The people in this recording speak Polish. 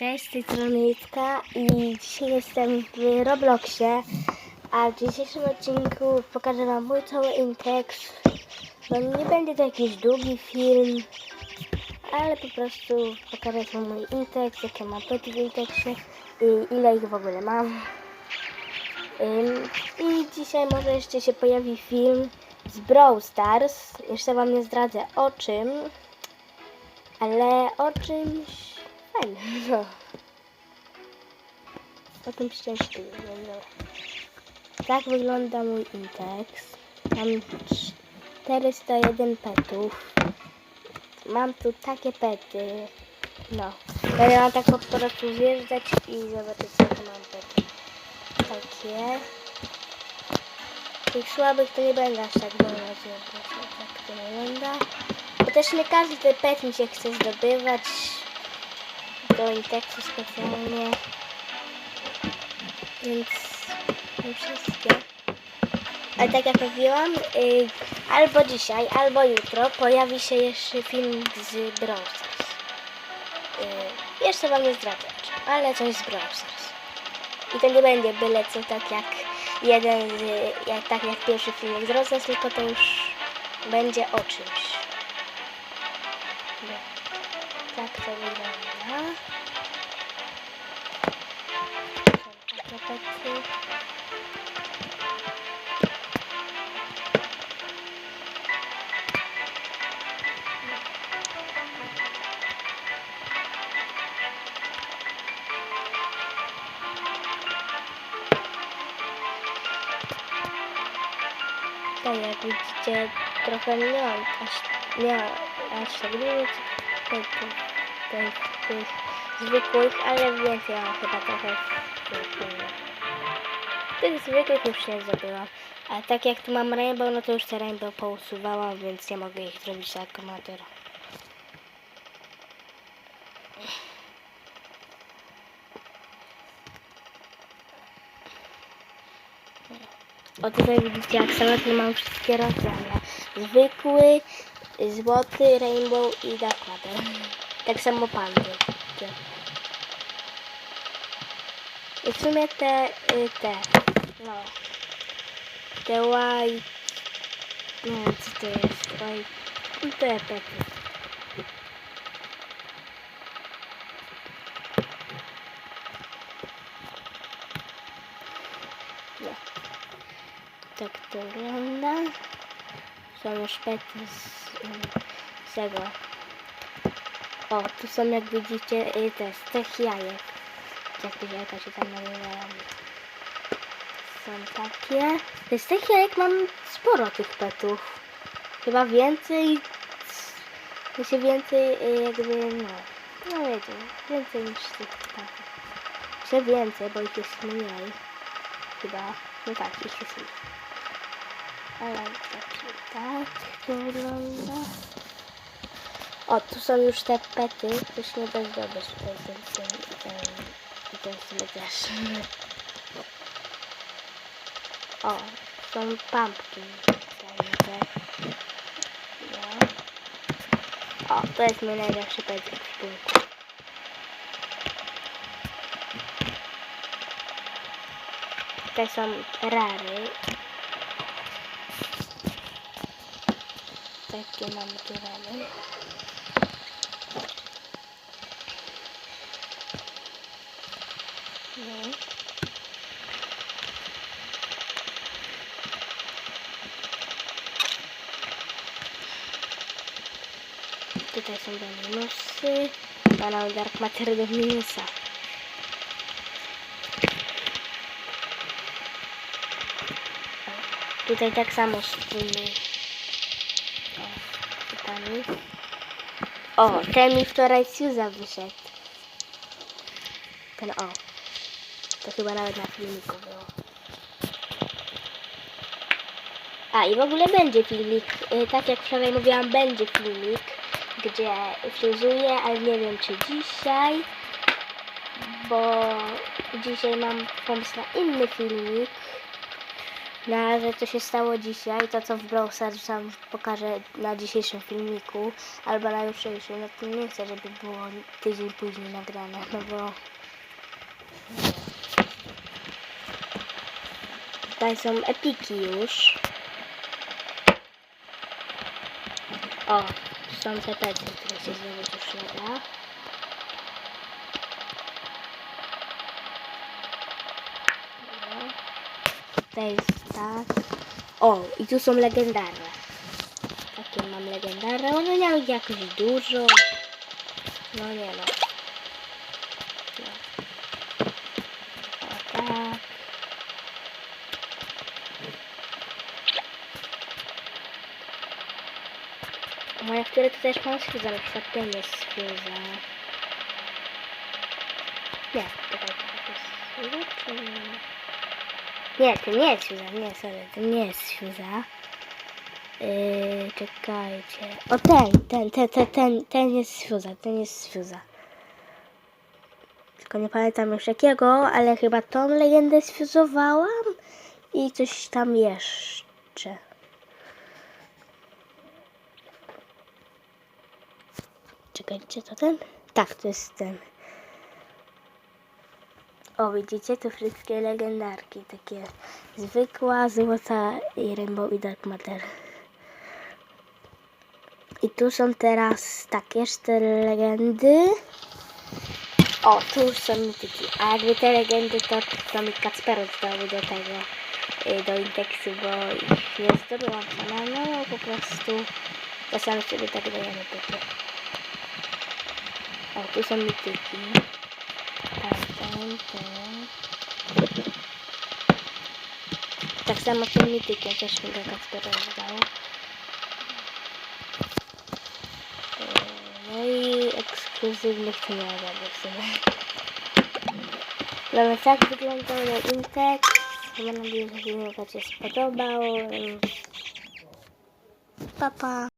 Cześć, z tej strony Jitka i dzisiaj jestem w Robloxie, a w dzisiejszym odcinku pokażę Wam mój cały Intex. No nie będzie to jakiś długi film, ale po prostu pokażę Wam mój Intex, jakie mam pety w Intexie i ile ich w ogóle mam. I dzisiaj może jeszcze się pojawi film z Brawl Stars. Jeszcze Wam nie zdradzę o czym, ale o czymś fajnym. No. O tym szczęśliwym. No. Tak wygląda mój Intex. Mam 401 petów. Mam tu takie pety. No. Będę mam tak po prostu wjeżdżać i zobaczyć jakie mam pety. Takie. Tych słabych to nie będę aż tak wolno zjeżdżać. Tak to wygląda. Bo też nie każdy pet mi się chce zdobywać do Intexu specjalnie. Więc nie wszystkie. Ale tak jak mówiłam, y, albo dzisiaj, albo jutro pojawi się jeszcze film z Brawl. Y, jeszcze wam nie zdradzę, ale coś z Brawl. I to nie będzie byle co tak jak jeden, z, jak, tak jak pierwszy filmik z Rosas, tylko to już będzie o czymś. No. Tak to wygląda. Są takie pety. Tak jak widzicie, trochę nie mam aż, nie mam aż tak zwykłych, ale więcej mam chyba trochę. Tych zwykłych już nie zdobyłam. A tak jak tu mam rainbow, no to już te rainbow pousuwałam, więc nie mogę ich zrobić na akumulatora. O tutaj widzicie, jak samotnie mam wszystkie rodzaju. Zwykły, złoty, rainbow i dark matter. Tak samo pandy. W sumie te, y, te, no, te white, wiem co to jest, white, no te pety. No. Tak to wygląda. Są już pety z, z tego. O, tu są jak widzicie y, te z tych jajek. Te jajka się tam nazywają. Są takie. Z tych jajek mam sporo tych petów. Chyba więcej. Znaczy więcej y, jakby no. No wiecie, więcej niż tych takich. Czy więcej, bo ich jest mniej. Chyba. No tak, ich jest mniej. Ale tak, tak to wygląda. O, tu są już te pety, już nie da zdobyć tutaj i ten sobie też. O, są pumpki. Fajne te. No. O, to jest mój najlepszy pet w szpulku. Tutaj są rary. Takie mamy tu rary. No. Tutaj są do minusy. Pana Dark Matter do minusa. Tutaj tak samo z tymi pytami. O, ten mi wczoraj z Suza wyszedł. Ten o. To chyba nawet na filmiku było. A i w ogóle będzie filmik. Y, Tak jak wczoraj mówiłam, będzie filmik, gdzie frizuję, ale nie wiem czy dzisiaj, bo dzisiaj mam pomysł na inny filmik. Na razie to się stało dzisiaj, to co w Brawl sam pokażę na dzisiejszym filmiku, albo na jutrzejszym, no to nie chcę, żeby było tydzień później nagrane, no bo... Tutaj są epiki już. O, są te pety, które się zdobyć już nie da. Tutaj jest tak. O, i tu są legendarne. Takie mam legendarne. One miały jakoś dużo. No nie no. O tak. Moja, które to też mam sfuza, na przykład ten jest sfuza. Nie, czekajcie, to jest sfuza czy nie? Nie, to nie jest Fuza, nie, sorry, to nie jest Fuza. Yy, czekajcie. O ten, ten, ten, ten, ten, ten jest Fuza, ten jest Fuza. Tylko nie pamiętam już jakiego, ale chyba tą legendę sfuzowałam i coś tam jeszcze. Czekajcie, to ten? Tak, to jest ten. O, widzicie, to wszystkie legendarki, takie zwykła, złota i rainbow i dark matter. I tu są teraz takie cztery legendy. O, tu są mityki. A jakby te legendy, to, to mi Kacperot zdobył do tego, y, do indeksu, bo ich nie zdobyłam no po prostu czasami sobie tak dajemy typy. O, tu są mityki. Tak, ten, ten. Tak samo z tym mitykiem też mi go Kacper rozdał. E, No i ekskluzywnych to nie ma w sumie. No więc tak wyglądał mój Intex. Mam nadzieję, że filmik Wam się spodobał. Pa, pa.